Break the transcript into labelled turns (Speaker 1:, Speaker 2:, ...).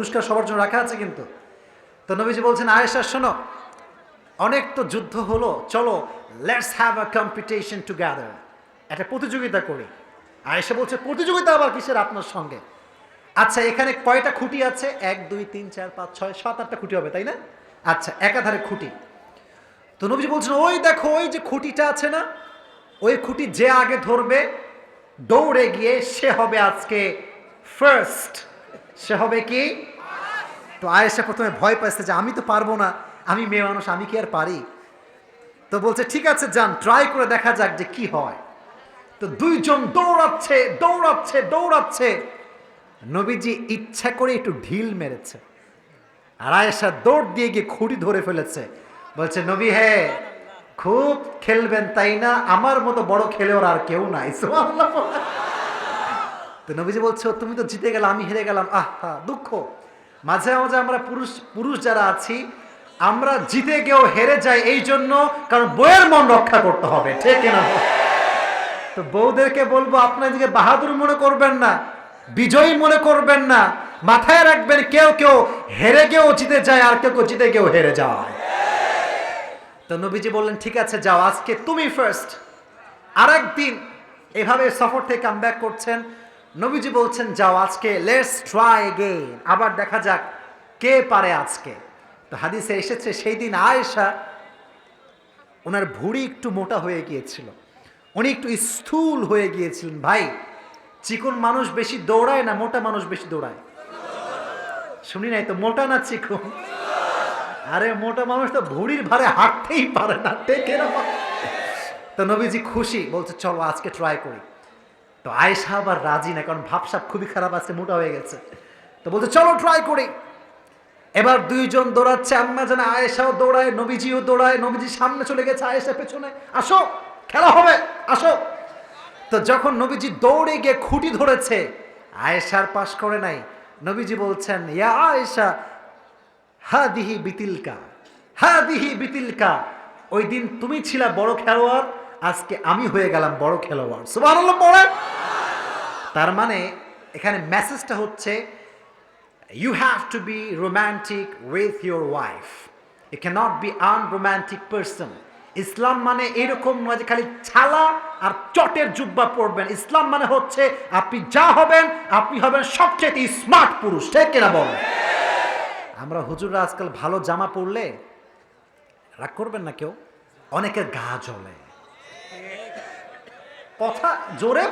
Speaker 1: পুরস্কার সবার জন্য রাখা আছে কিন্তু। তো নবীজি বলছেন, আয়েশা, শোনো, অনেক তো যুদ্ধ হলো, চলো let's have a competition together একটা প্রতিযোগিতা করি। আয়েশা বলছে, প্রতিযোগিতা আবার কিসের আপনার সঙ্গে? আচ্ছা এখানে কয়টা খুঁটি আছে? এক, দুই, তিন, চার, পাঁচ, ছয়, সাত, আটটা খুঁটি হবে, তাই না? আচ্ছা একাধারে খুঁটি। তো নবীজি বলছেন, ওই দেখো, ওই যে খুঁটিটা আছে না, ওই খুঁটি যে আগে ধরবে, দৌড়ে গিয়ে সে হবে আজকে ফার্স্ট সে হবে কি? তো আয়েশা প্রথমে ভয় পাইছে যে আমি তো পারব না, আমি মেয়ে মানুষ, আমি কি আর পারি? তো বলছে, ঠিক আছে, যান ট্রাই করে দেখা যাক যে কি হয়। তো দুইজন দৌড়াচ্ছে দৌড়াচ্ছে দৌড়াচ্ছে। নবীজি ইচ্ছা করে একটু ঢিল মেরেছে। আর আয়েশা দৌড় দিয়ে গিয়ে খুঁড়ি ধরে ফেলেছে। বলছে, নবী হে, খুব খেলবেন তাই না? আমার মতো বড় খেলোয়াড় আর কেউ নাই। সুবহানাল্লাহ। বলে। তো নবীজি বলছে তুমি তো জিতে গেলে, আমি হেরে গেলাম। আহ দুঃখ। মাঝে মাঝে আমরা পুরুষ পুরুষ যারা আছি, আমরা জিতে গিয়েও হেরে যাই এই জন্য, কারণ বইয়ের মন রক্ষা করতে হবে, ঠিক না? তো বউদেরকে বলব আপনাদেরকে বাহাদুর মনে করবেন না, বিজয়ী মনে করবেন না, মাথায় রাখবেন, কেউ কেউ হেরে গেও জিতে যায়, আর কেউ কেউ জিতে গেও হেরে যায়। তো নবীজি বললেন, ঠিক আছে, যাও, আজকে তুমি ফার্স্ট আরেকদিন এভাবে সফর থেকে কাম করছেন। নবীজি বলছেন, যাও আজকে লেটস ট্রাই এগেইন আবার দেখা যাক কে পারে আজকে। তো হাদিসে এসেছে, সেই দিন আয়েশা ওনার ভুঁড়ি একটু মোটা হয়ে গিয়েছিল। উনি একটু স্থূল হয়ে গিয়েছিলেন, ভাই, চিকন মানুষ বেশি দৌড়ায় না মোটা মানুষ বেশি দৌড়ায়? শুনি নাই তো, মোটা না চিকন? আরে, মোটা মানুষ তো ভুড়ির ভারে হাঁটতেই পারে না, টেকে না তো নবীজি খুশি, বলছে, চলো আজকে ট্রাই করি। তো আয়েশা আবার রাজি না, কারণ ভাবসাপ খুবই খারাপ আছে, মোটা হয়ে গেছে। তো বলছে, চলো ট্রাই করি। এবার দুইজন দৌড়াচ্ছে, আম্মা জানা আয়েশাও দৌড়ায়, নবীজিও দৌড়ায়, নবীজি সামনে চলে গেছে, আয়েশা পেছনে। আসো, খেলা হবে, আসো। তো যখন নবীজি দৌড়ে গিয়ে খুঁটি ধরেছে, আয়েশার পাশ করে নাই। নবীজি বলছেন, ইয়া আয়েশা হা দিহি বিতিলকা হা দিহি বিতিলকা। ওই দিন তুমি ছিলা বড় খেলোয়াড় আজকে আমি হয়ে গেলাম বড় খেলোয়াড়। সুবহানাল্লাহ পড়ে তার মানে এখানে মেসেজটা হচ্ছে, you have to be romantic with your wife. You cannot be unromantic person Islam মানে এরকম নয় যে খালি ছালা আর চটের জুব্বা পরবেন। ইসলাম মানে হচ্ছে আপনি যা হবেন, আপনি হবেন সবচেয়ে স্মার্ট পুরুষ। ঠিক কিনা বলেন? আমরা হুজুররা আজকাল ভালো জামা পরলে রাগ করবেন না কেউ? অনেকের গা জ্বলে। কথা জোরে